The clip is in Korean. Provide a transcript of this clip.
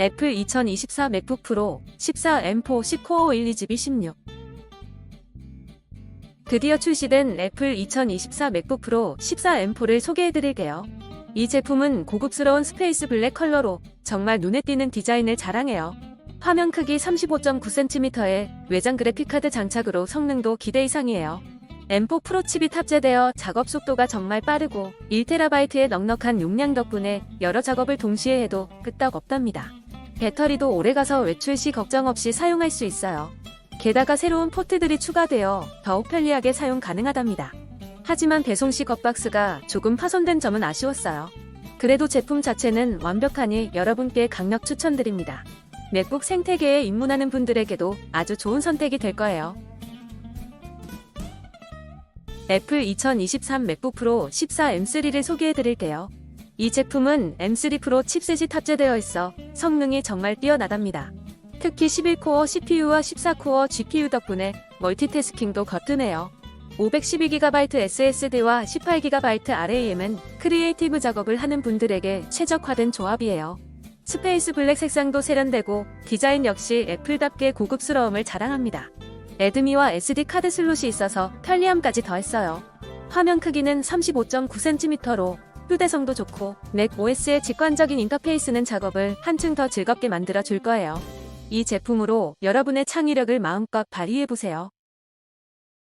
애플 2024 맥북 프로 14 M4 10코어 12GB 16 드디어 출시된 애플 2024 맥북 프로 14 M4를 소개해드릴게요. 이 제품은 고급스러운 스페이스 블랙 컬러로 정말 눈에 띄는 디자인을 자랑해요. 화면 크기 35.9cm에 외장 그래픽카드 장착으로 성능도 기대 이상이에요. M4 프로 칩이 탑재되어 작업 속도가 정말 빠르고 1TB의 넉넉한 용량 덕분에 여러 작업을 동시에 해도 끄떡없답니다. 배터리도 오래가서 외출 시 걱정 없이 사용할 수 있어요. 게다가 새로운 포트들이 추가되어 더욱 편리하게 사용 가능하답니다. 하지만 배송 시 겉박스가 조금 파손된 점은 아쉬웠어요. 그래도 제품 자체는 완벽하니 여러분께 강력 추천드립니다. 맥북 생태계에 입문하는 분들에게도 아주 좋은 선택이 될 거예요. 애플 2023 맥북 프로 14 M3를 소개해 드릴게요. 이 제품은 M3 프로 칩셋이 탑재되어 있어 성능이 정말 뛰어나답니다. 특히 11코어 CPU와 14코어 GPU 덕분에 멀티태스킹도 거뜬해요. 512GB SSD와 18GB RAM은 크리에이티브 작업을 하는 분들에게 최적화된 조합이에요. 스페이스 블랙 색상도 세련되고 디자인 역시 애플답게 고급스러움을 자랑합니다. 에드미와 SD 카드 슬롯이 있어서 편리함까지 더했어요. 화면 크기는 35.9cm로 휴대성도 좋고 맥 OS의 직관적인 인터페이스는 작업을 한층 더 즐겁게 만들어 줄 거예요. 이 제품으로 여러분의 창의력을 마음껏 발휘해 보세요.